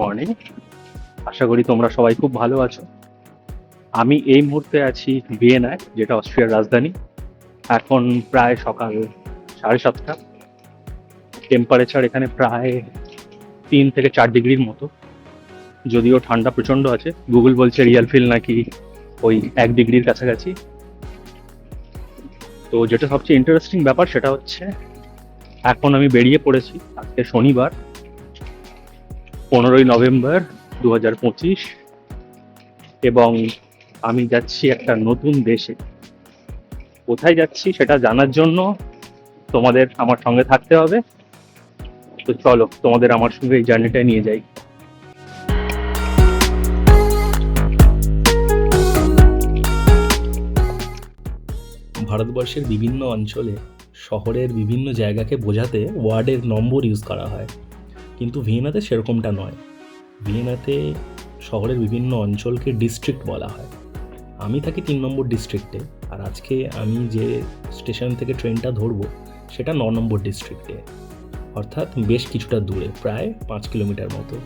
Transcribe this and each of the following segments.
Morning. আশা করি তোমরা সবাই খুব ভালো আছো। আমি এই মুহূর্তে আছি ভিয়েনায়, যেটা অস্ট্রিয়ার রাজধানী। এখন প্রায় সকাল সাড়ে সাতটা। টেম্পারেচার এখানে প্রায় তিন থেকে চার ডিগ্রির মতো। যদিও ঠান্ডা প্রচণ্ড আছে। গুগল বলছে রিয়াল ফিল নাকি ওই এক ডিগ্রির কাছাকাছি। তো যেটা সবচেয়ে ইন্টারেস্টিং ব্যাপার সেটা হচ্ছে, এখন আমি বেরিয়ে পড়েছি আজকে শনিবার। পনেরোই নভেম্বর দু হাজার পঁচিশ, এবং আমি যাচ্ছি একটা নতুন দেশে। কোথায় যাচ্ছি সেটা জানার জন্য তোমাদের আমার সঙ্গে থাকতে হবে। তো চলো, তোমাদের আমার সঙ্গে এই জার্নিটায় নিয়ে যাই। ভারতবর্ষের বিভিন্ন অঞ্চলে শহরের বিভিন্ন জায়গাকে বোঝাতে ওয়ার্ডের নম্বর ইউজ করা হয়। কিন্তু ভিয়েনাতে সেরকমটা নয়। ভিয়েনাতে শহরের বিভিন্ন অঞ্চলকে ডিস্ট্রিক্ট বলা হয়। আমি থাকি তিন নম্বর ডিস্ট্রিক্টে আর আজকে আমি যে স্টেশন থেকে ট্রেনটা ধরবো, সেটা ন নম্বর ডিস্ট্রিক্টে অর্থাৎ বেশ কিছুটা দূরে, প্রায় পাঁচ কিলোমিটার মতো।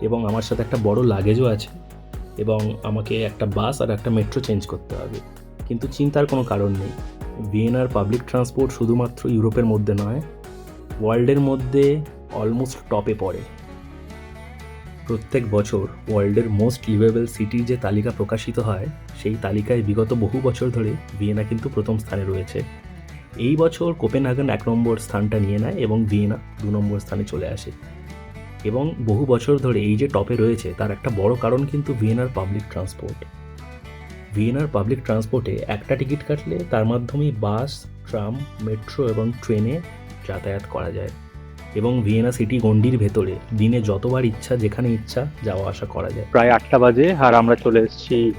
এবং আমার সাথে একটা বড় লাগেজও আছে, এবং আমাকে একটা বাস আর একটা মেট্রো চেঞ্জ করতে হবে। কিন্তু চিন্তার কোনো কারণ নেই। ভিয়েনার পাবলিক ট্রান্সপোর্ট শুধুমাত্র ইউরোপের মধ্যে নয় ওয়ার্ল্ডের মধ্যে অলমোস্ট টপে পড়ে। প্রত্যেক বছর ওয়ার্ল্ডের মোস্ট লিভেবল সিটির যে তালিকা প্রকাশিত হয়, সেই তালিকায় বিগত বহু বছর ধরে ভিয়েনা কিন্তু প্রথম স্থানে রয়েছে। এই বছর কোপেনহাগেন এক নম্বর স্থানটা নিয়ে নেয় এবং ভিয়েনা দু নম্বর স্থানে চলে আসে। এবং বহু বছর ধরে এই যে টপে রয়েছে, তার একটা বড় কারণ কিন্তু ভিয়েনার পাবলিক ট্রান্সপোর্ট ভিয়েনার পাবলিক ট্রান্সপোর্টে একটা টিকিট কাটলে তার মাধ্যমেই বাস, ট্রাম, মেট্রো এবং ট্রেনে যাতায়াত করা যায়। এবং ভিয়েনা সিটি গন্ডির ভেতরে দিনে যতবার ইচ্ছা যেখানে ইচ্ছা যাওয়া আসা করা যায়। প্রায় আটটা বাজে আর আমরা চলে এসেছি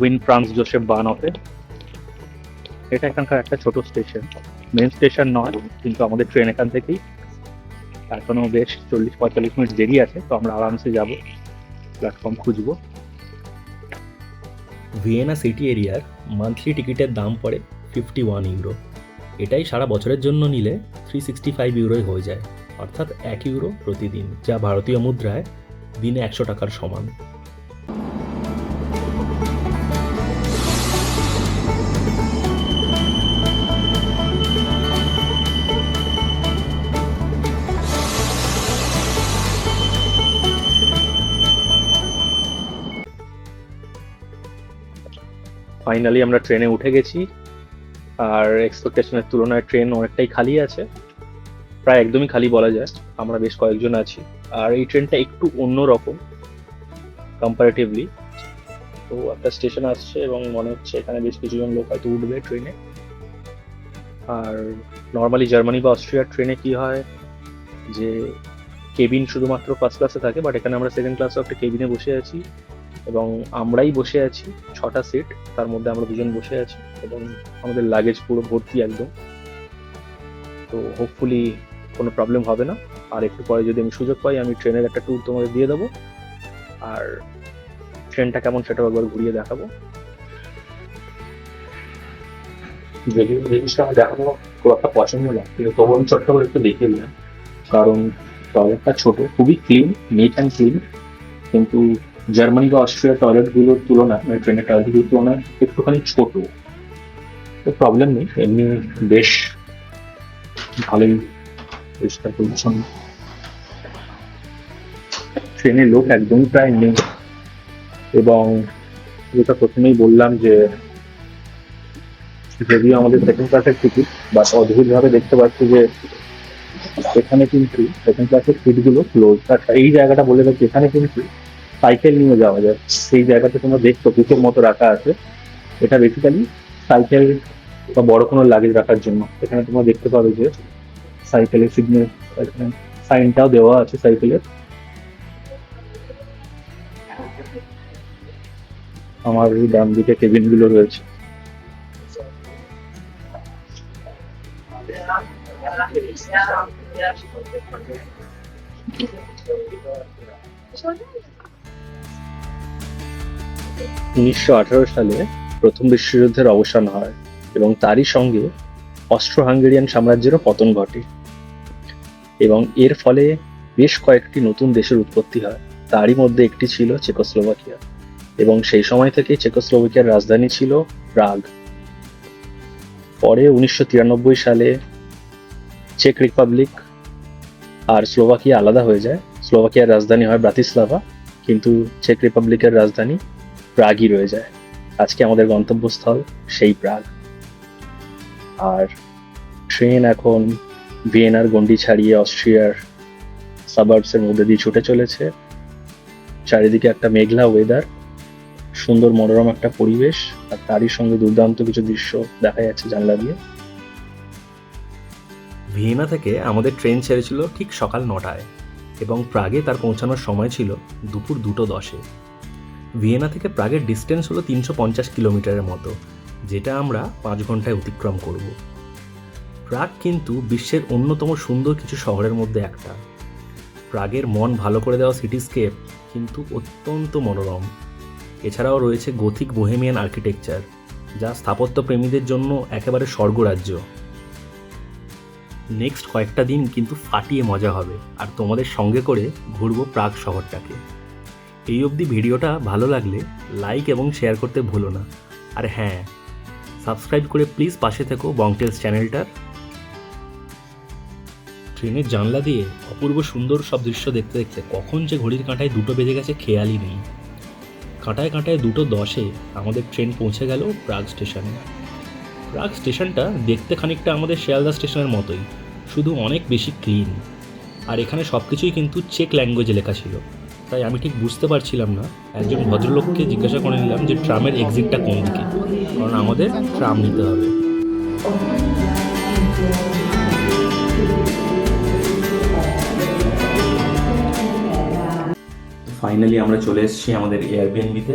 উইন ফ্রান্স জোসেফ বানফে। এটা এখানকার একটা ছোট স্টেশন। মেন স্টেশন নয় কিন্তু আমাদের ট্রেন এখান থেকেই। এখনও বেশ চল্লিশ পঁয়তাল্লিশ মিনিট দেরি আছে তো আমরা আরামসে যাব প্ল্যাটফর্ম খুঁজবো। ভিয়েনা সিটি এরিয়ার মান্থলি টিকিটের দাম পড়ে ফিফটি ওয়ান ইউরো। এটাই সারা বছরের জন্য নিলে থ্রি সিক্সটি ফাইভ ইউরোই হয়ে যায়, অর্থাৎ এক ইউরো প্রতিদিন, যা ভারতীয় মুদ্রায় দিনে একশো টাকার সমান। ফাইনালি আমরা ট্রেনে উঠে গেছি, আর এক্সপেকটেশনের তুলনায় ট্রেন অনেকটাই খালি আছে। প্রায় একদমই খালি বলা যায়। আমরা বেশ কয়েকজন আছি। আর এই ট্রেনটা একটু অন্য রকম কম্পারেটিভলি তো একটা স্টেশন আসছে এবং মনে হচ্ছে এখানে বেশ কিছুজন লোক হয়তো উঠবে ট্রেনে। আর নর্মালি জার্মানি বা অস্ট্রিয়ার ট্রেনে কি হয়? যে কেবিন শুধুমাত্র ফার্স্ট ক্লাসে থাকে বাট এখানে আমরা সেকেন্ড ক্লাসে একটা কেবিনে বসে আছি। এবং আমরাই বসে আছি, ছটা সিট তার মধ্যে আমরা দুজন বসে আছি। এবং আমাদের লাগেজ পুরো ভর্তি একদম। তো হোপফুলি কোনো প্রবলেম হবে না। আর একটু পরে যদি আমি সুযোগ পাই, আমি ট্রেনের একটা ট্যুর তোমাদের দিয়ে দেবো। আর ট্রেনটা কেমন সেটাও একবার ঘুরিয়ে দেখাবো। যদিও জিনিসটা দেখানো খুব একটা পছন্দ না, কিন্তু তবু আমি ছোট্ট করে একটু দেখিয়ে দিলাম। কারণ টয়লেটটা ছোট, খুবই ক্লিন নিট অ্যান্ড ক্লিন কিন্তু জার্মানি বা অস্ট্রিয়ার টয়লেটগুলোর তুলনায় মানে ট্রেনের টয়লেটগুলোর তুলনায় একটুখানি ছোট। তো প্রবলেম নেই, এমনি বেশ ভালোই পরিষ্কার পরিচ্ছন্ন। ট্রেনের লোক একদমই প্রায় নেই। এবং যেটা প্রথমেই বললাম যে, যদিও আমাদের সেকেন্ড ক্লাসের টিকিট বাট অদ্ভুতভাবে দেখতে পাচ্ছি যে, এখানে কিন্তু সেকেন্ড ক্লাসের সিটগুলো ক্লোজ আচ্ছা এই জায়গাটা বলে রাখছি এখানে কিন্তু সাইকেল নিয়ে যাওয়া যায়। সেই জায়গাতে তোমরা দেখছ পিকের মতো রাখা আছে। এটা বেসিক্যালি সাইকেল বা বড় কোনো লাগেজ রাখার জন্য। এখানে তোমরা দেখতে পাবে যে সাইকেলের সিগন্যাল এখানে সাইনটাও দেওয়া আছে সাইকেলের। আমার ডান দিকে কেবিনগুলো রয়েছে। উনিশশো আঠারো সালে প্রথম বিশ্বযুদ্ধের অবসান হয় এবং তারই সঙ্গে অস্ট্রো হাঙ্গেরিয়ান সাম্রাজ্যেরও পতন ঘটে। এবং এর ফলে বেশ কয়েকটি নতুন দেশের উৎপত্তি হয়। তারই মধ্যে একটি ছিল চেকোস্লোভাকিয়া এবং সেই সময় থেকে চেকোস্লোভাকিয়ার রাজধানী ছিল প্রাগ। পরে উনিশশো তিরানব্বই সালে চেক রিপাবলিক আর স্লোভাকিয়া আলাদা হয়ে যায়। স্লোভাকিয়ার রাজধানী হয় ব্রাতিস্লাভা, কিন্তু চেক রিপাবলিকের রাজধানী প্রাগই রয়ে যায়। আজকে আমাদের গন্তব্যস্থল সেই প্রাগ। আর ট্রেন এখন ভিয়েনার গন্ডি ছাড়িয়ে অস্ট্রিয়ার সাবার্বসের মধ্যে দিয়ে ছুটে চলেছে। চারিদিকে একটা মেঘলা ওয়েদার সুন্দর মনোরম একটা পরিবেশ, আর তারই সঙ্গে দুর্দান্ত কিছু দৃশ্য দেখা যাচ্ছে জানলা দিয়ে। ভিয়েনা থেকে আমাদের ট্রেন ছেড়েছিল ঠিক সকাল নটায় এবং প্রাগে তার পৌঁছানোর সময় ছিল দুপুর দুটো দশে। ভিয়েনা থেকে প্রাগের ডিস্টেন্স হলো তিনশো পঞ্চাশ কিলোমিটারের মতো। যেটা আমরা পাঁচ ঘন্টায় অতিক্রম করব। প্রাগ কিন্তু বিশ্বের অন্যতম সুন্দর কিছু শহরের মধ্যে একটা। প্রাগের মন ভালো করে দেওয়া সিটিস্কেপ কিন্তু অত্যন্ত মনোরম। এছাড়াও রয়েছে গথিক বোহেমিয়ান আর্কিটেকচার, যা স্থাপত্য প্রেমীদের জন্য একেবারে স্বর্গরাজ্য। নেক্সট কয়েকটা দিন কিন্তু ফাটিয়ে মজা হবে, আর তোমাদের সঙ্গে করে ঘুরবো প্রাগ শহরটাকে। এই অবধি ভিডিওটা ভালো লাগলে লাইক এবং শেয়ার করতে ভুলো না। আর হ্যাঁ সাবস্ক্রাইব করে প্লিজ পাশে থেকো বংটেলস চ্যানেলটার ট্রেনের জানলা দিয়ে অপূর্ব সুন্দর সব দৃশ্য দেখতে দেখতে কখন যে ঘড়ির কাঁটায় দুটো বেজে গেছে খেয়ালই নেই। কাঁটায় কাঁটায় দুটো দশে আমাদের ট্রেন পৌঁছে গেল প্রাগ স্টেশনে। প্রাগ স্টেশনটা দেখতে খানিকটা আমাদের শিয়ালদা স্টেশনের মতোই, শুধু অনেক বেশি ক্লিন। আর এখানে সব কিছুই কিন্তু চেক ল্যাঙ্গুয়েজে লেখা ছিল। তাই আমি ঠিক বুঝতে পারছিলাম না। একজন ভদ্রলোককে জিজ্ঞাসা করে নিলাম যে ট্রামের এক্সিটটা কোন দিকে? কারণ আমাদের ট্রাম নিতে হবে। ফাইনালি আমরা চলে এসেছি আমাদের এয়ারবিএনবিতে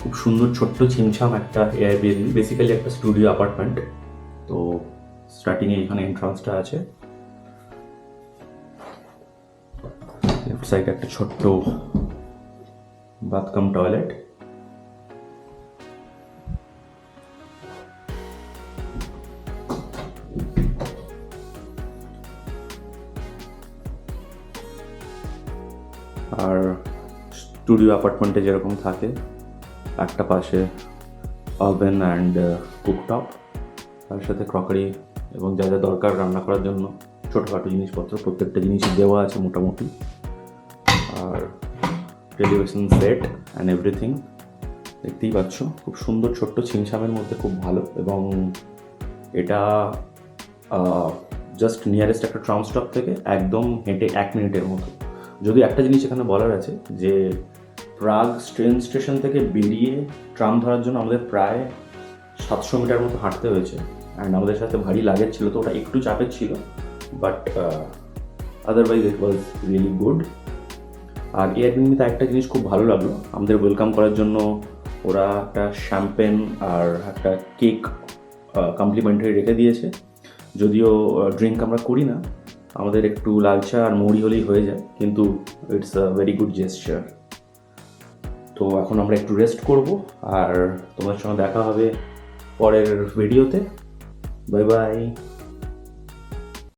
খুব সুন্দর ছোট্ট ছিমছাম একটা এয়ারবিএনবি বেসিক্যালি একটা স্টুডিও অ্যাপার্টমেন্ট তো স্টার্টিংয়ে এখানে এন্ট্রান্সটা আছে। লেফট সাইডে একটা ছোট্ট বাথকাম টয়লেট আর স্টুডিও অ্যাপার্টমেন্টে যেরকম থাকে, একটা পাশে ওভেন অ্যান্ড কুকটপ তার সাথে ক্রকারি এবং যা যা দরকার রান্না করার জন্য, ছোটোখাটো জিনিসপত্র, প্রত্যেকটা জিনিসই দেওয়া আছে মোটামুটি। টেলিভিশন সেট অ্যান্ড এভরিথিং দেখতেই পাচ্ছ, খুব সুন্দর ছোট্ট ছিমছামের মধ্যে খুব ভালো এবং এটা জাস্ট নিয়ারেস্ট একটা ট্রাম স্টপ থেকে একদম হেঁটে এক মিনিটের মতো। যদি একটা জিনিস এখানে বলার আছে যে, প্রাগ ট্রেন স্টেশন থেকে বেরিয়ে ট্রাম ধরার জন্য আমাদের প্রায় সাতশো মিটার মতো হাঁটতে হয়েছে। অ্যান্ড আমাদের সাথে ভারী লাগেজ ছিল তো, ওটা একটু চাপের ছিল but otherwise it was really good আর এয়ারবিএনবিতে একটা জিনিস খুব ভালো লাগল। আমাদের ওয়েলকাম করার জন্য ওরা একটা শ্যাম্পেন আর একটা কেক কমপ্লিমেন্টারি রেখে দিয়েছে। যদিও ড্রিঙ্ক আমরা করি না, আমাদের একটু লাল চা আর মুড়ি হলেই হয়ে যায়, কিন্তু it's a very good gesture তো এখন আমরা একটু রেস্ট করব, আর তোমার সঙ্গে দেখা হবে পরের ভিডিওতে বাই বাই